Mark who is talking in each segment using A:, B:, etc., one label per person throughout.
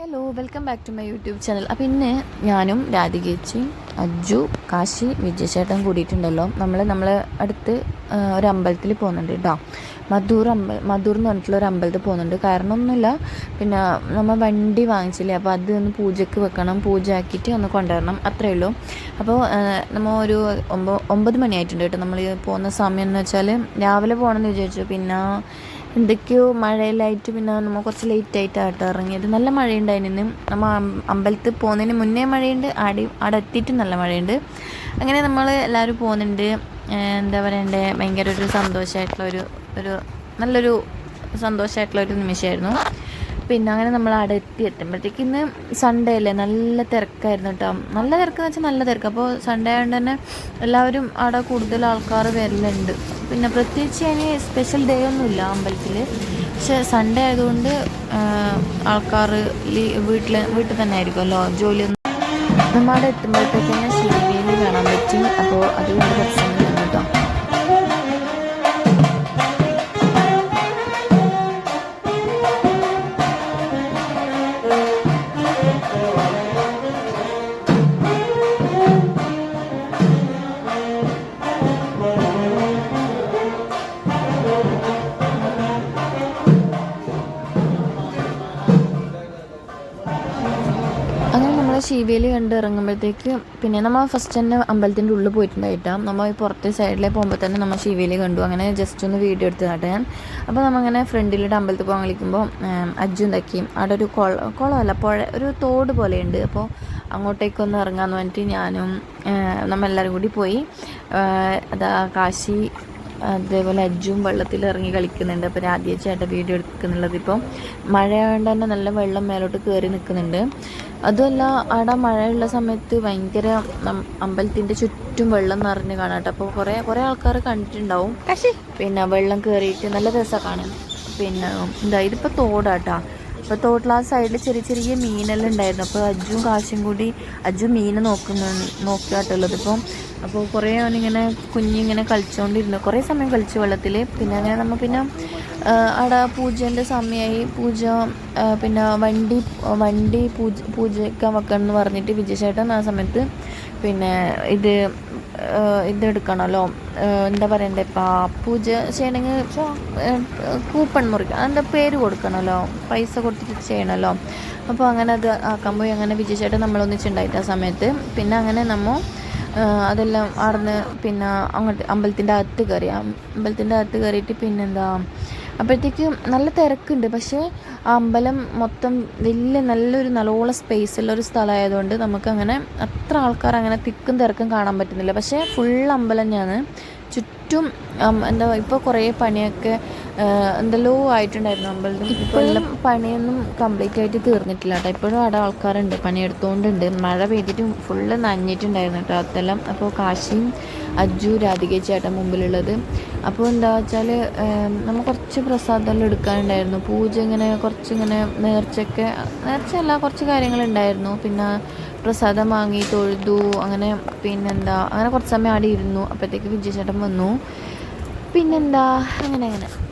A: Hello welcome back to my YouTube channel അപ്പം ഇന്ന് ഞാനും രാധികേച്ചി അജ്ജു കാശി വിജയചേട്ടൻ കൂടിയിട്ടുണ്ടല്ലോ. നമ്മൾ നമ്മളെ അടുത്ത് ഒരു അമ്പലത്തിൽ പോകുന്നുണ്ട് കേട്ടോ മധൂർ അമ്പ മധൂർ എന്ന് പറഞ്ഞിട്ടുള്ള ഒരു അമ്പലത്തിൽ പോകുന്നുണ്ട്. കാരണം ഒന്നുമില്ല പിന്നെ നമ്മൾ വണ്ടി വാങ്ങിച്ചില്ലേ അപ്പോൾ അത് ഒന്ന് പൂജയ്ക്ക് വെക്കണം പൂജ ആക്കിയിട്ട് ഒന്ന് കൊണ്ടുവരണം അത്രയേ ഉള്ളൂ. അപ്പോൾ നമ്മൾ ഒരു ഒമ്പ ഒമ്പത് മണിയായിട്ടുണ്ട് കേട്ടോ നമ്മൾ പോകുന്ന സമയം എന്ന് വെച്ചാൽ രാവിലെ പോകണമെന്ന് വിചാരിച്ചു പിന്നെ എന്തൊക്കെയോ മഴയിലായിട്ട് പിന്നെ നമ്മൾ കുറച്ച് ലേറ്റ് ആയിട്ടാട്ടോ ഇറങ്ങിയത്. നല്ല മഴയുണ്ടായിരുന്നു നമ്മൾ അമ്പലത്തിൽ പോകുന്നതിന് മുന്നേ മഴയുണ്ട് ആടി അവിടെ എത്തിയിട്ട് നല്ല മഴയുണ്ട്. അങ്ങനെ നമ്മൾ എല്ലാവരും പോകുന്നുണ്ട്. എന്താ പറയണ്ടേ ഭയങ്കര ഒരു സന്തോഷമായിട്ടുള്ള ഒരു ഒരു നല്ലൊരു സന്തോഷമായിട്ടുള്ള ഒരു നിമിഷമായിരുന്നു. പിന്നെ അങ്ങനെ നമ്മൾ അവിടെ എത്തി എത്തുമ്പോഴത്തേക്ക് ഇന്ന് സൺഡേ അല്ലേ? നല്ല തിരക്കായിരുന്നു കേട്ടോ. നല്ല തിരക്കെന്ന് വെച്ചാൽ നല്ല തിരക്ക്. അപ്പോൾ സൺഡേ ആയതുകൊണ്ട് തന്നെ എല്ലാവരും അവിടെ കൂടുതൽ ആൾക്കാർ വരലുണ്ട്. പിന്നെ പ്രത്യേകിച്ച് അതിന് സ്പെഷ്യൽ ഡേ ഒന്നുമില്ല അമ്പലത്തിൽ പക്ഷെ സൺഡേ ആയതുകൊണ്ട് ആൾക്കാർ വീട്ടിൽ വീട്ടിൽ തന്നെ ആയിരിക്കുമല്ലോ? ജോലിയൊന്നും നമ്മൾ അവിടെ എത്തുമ്പോഴത്തേക്ക് തന്നെ ശ്രീദേവി കാണാൻ പറ്റി. അപ്പോൾ അതുകൊണ്ട് കൊണ്ട് രസം കേട്ടോ നമ്മൾ കണ്ട് ഇറങ്ങുമ്പോഴത്തേക്ക് പിന്നെ നമ്മൾ ഫസ്റ്റ് തന്നെ അമ്പലത്തിന്റെ ഉള്ളിൽ പോയിട്ടുണ്ടായിട്ടാണ് നമ്മൾ പുറത്തെ സൈഡിലെ പോകുമ്പോൾ തന്നെ നമ്മൾ ചീവേൽ കണ്ടു. അങ്ങനെ ജസ്റ്റ് ഒന്ന് വീഡിയോ എടുത്ത് കാട്ടാൻ ഞാൻ അപ്പോൾ നമ്മങ്ങനെ ഫ്രണ്ടിലിട്ട് അമ്പലത്തിൽ പോകാൻ വിളിക്കുമ്പോൾ അജ്ജു തക്കിയും അവിടെ ഒരു കുള കുളമല്ല പുഴ ഒരു തോട് പോലെയുണ്ട്. അപ്പോൾ അങ്ങോട്ടേക്കൊന്ന് ഇറങ്ങാമെന്ന് പറഞ്ഞിട്ട് ഞാനും നമ്മളെല്ലാവരും കൂടി പോയി. അതാ കാശി അതേപോലെ അജ്ജും വെള്ളത്തിൽ ഇറങ്ങി കളിക്കുന്നുണ്ട്. അപ്പോൾ രാധ്യേച്ചായിട്ട് വീഡിയോ എടുക്കുന്നുള്ളത് ഇപ്പം. മഴ ആയതുകൊണ്ട് തന്നെ നല്ല വെള്ളം മേലോട്ട് കയറി നിൽക്കുന്നുണ്ട് അതുമല്ല അവിടെ മഴയുള്ള സമയത്ത് ഭയങ്കര അമ്പലത്തിന്റെ അമ്പലത്തിന്റെ ചുറ്റും വെള്ളം നിറഞ്ഞു കാണാട്ടോ. അപ്പോൾ കുറേ കുറേ ആൾക്കാർ കണ്ടിട്ടുണ്ടാവും. പിന്നെ വെള്ളം കയറിയിട്ട് നല്ല രസമാണ് കാണാൻ. പിന്നെ എന്താ ഇതിപ്പോൾ തോടാട്ടാ. അപ്പോൾ തോട്ടിൽ ആ സൈഡിൽ ചെറിയ ചെറിയ മീനെല്ലാം ഉണ്ടായിരുന്നു. അപ്പോൾ അജ്ജും കാശും കൂടി അജ്ജു മീനെ നോക്കുന്നു നോക്കാട്ടുള്ളത്. ഇപ്പം അപ്പോൾ കുറേ അവനിങ്ങനെ കുഞ്ഞിങ്ങനെ കളിച്ചുകൊണ്ടിരുന്നു കുറേ സമയം കളിച്ചു വെള്ളത്തിൽ പിന്നെ അങ്ങനെ നമ്മൾ പിന്നെ അവിടെ പൂജേന്റെ സമയമായി പൂജ പിന്നെ വണ്ടി വണ്ടി പൂജ പൂജയ്ക്കാൻ വെക്കണം എന്ന് പറഞ്ഞിട്ട് വിജയചേട്ടൻ ആ സമയത്ത് പിന്നെ ഇത് ആ, ഇത് എടുക്കണമല്ലോ ആ, എന്താ പറയണ്ടേ ഇപ്പം പൂജ ചെയ്യണമെങ്കിൽ കൂപ്പൺ മുറിക്കണം അതിന്റെ പേര് കൊടുക്കണമല്ലോ പൈസ കൊടുത്തിട്ട് ചെയ്യണമല്ലോ അപ്പോൾ അങ്ങനെ അത് ആക്കാൻ പോയി. അങ്ങനെ വിജയിച്ചായിട്ട് നമ്മളൊന്നിച്ചുണ്ടായിട്ട് ആ സമയത്ത്. പിന്നെ അങ്ങനെ നമ്മൾ അതെല്ലാം അവിടുന്ന് പിന്നെ അങ്ങോട്ട് അമ്പലത്തിന്റെ അകത്ത് കയറി. അമ്പലത്തിന്റെ അകത്ത് കയറിയിട്ട് പിന്നെന്താ അപ്പോഴത്തേക്ക് നല്ല തിരക്കുണ്ട്. പക്ഷേ ആ അമ്പലം മൊത്തം വലിയ നല്ലൊരു നല്ലോണം സ്പേസ് ഉള്ള ഒരു സ്ഥലമായതുകൊണ്ട് നമുക്കങ്ങനെ അത്ര ആൾക്കാർ അങ്ങനെ തിക്കും തിരക്കും കാണാൻ പറ്റുന്നില്ല. പക്ഷേ ഫുൾ അമ്പലം തന്നെയാണ്. ചുറ്റും എന്താ ഇപ്പോൾ കുറേ പണിയൊക്കെ എന്തെല്ലോ ആയിട്ടുണ്ടായിരുന്നു അമ്പലത്തിൽ. ഇപ്പോഴും പണിയൊന്നും കംപ്ലീറ്റ് ആയിട്ട് തീർന്നിട്ടില്ല കേട്ടോ. ഇപ്പോഴും അവിടെ ആൾക്കാരുണ്ട് പണിയെടുത്തുകൊണ്ടുണ്ട് മഴ പെയ്തിട്ട് ഫുള്ള് നനഞ്ഞിട്ടുണ്ടായിരുന്നു കേട്ടോ അതെല്ലാം. അപ്പോൾ കാശിയും അജു രാധികേച്ചേട്ടൻ മുമ്പിലുള്ളത്. അപ്പോൾ എന്താ വെച്ചാൽ നമ്മൾ കുറച്ച് പ്രസാദമെല്ലാം എടുക്കാനുണ്ടായിരുന്നു. പൂജ ഇങ്ങനെ കുറച്ചിങ്ങനെ നേർച്ചയൊക്കെ നേർച്ചയല്ല കുറച്ച് കാര്യങ്ങളുണ്ടായിരുന്നു. പിന്നെ പ്രസാദം വാങ്ങി തൊഴുതു അങ്ങനെ പിന്നെന്താ അങ്ങനെ കുറച്ച് സമയം ആടെ ഇരുന്നു. അപ്പോഴത്തേക്ക് വിജയചേട്ടൻ വന്നു. പിന്നെന്താ അങ്ങനെ അങ്ങനെ.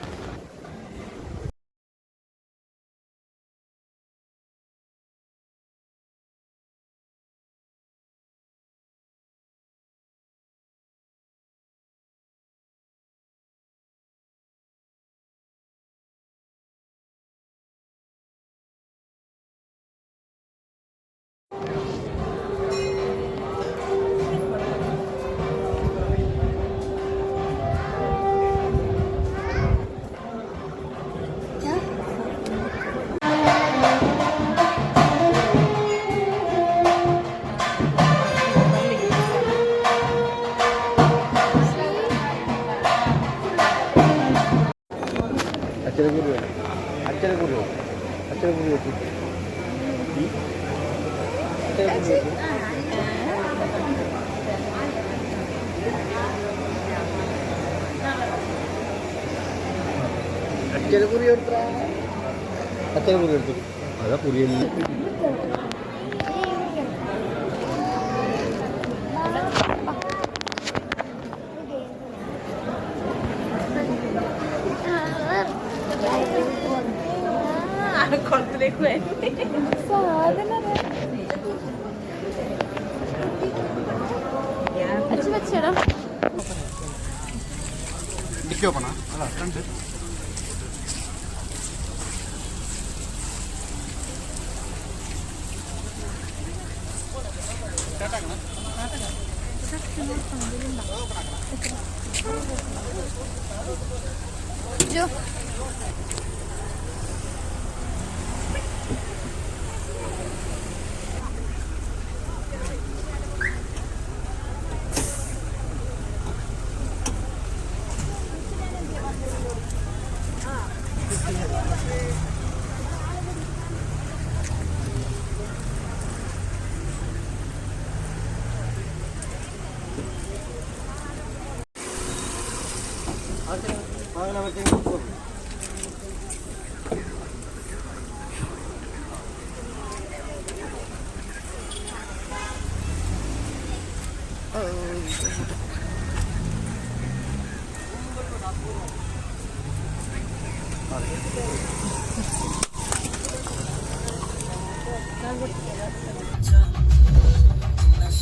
B: അച്ഛനക്കുറി വേണം. അച്ഛനക്കുറി വേണം. അച്ഛനക്കുറി വെച്ചു അച്ഛനക്കുറി വെച്ചു അച്ഛനക്കുറി എടുത്താ അച്ഛനക്കുറി എടുത്തു അതാ കുറിയല്ല.
C: കുളത്തിലേക്ക്
A: അച്ഛൻ വെച്ചേടാ
B: ഡിക്കി ഓപ്പണാ അല്ല ഫ്രണ്ട്
A: ജോ Let's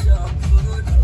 A: go.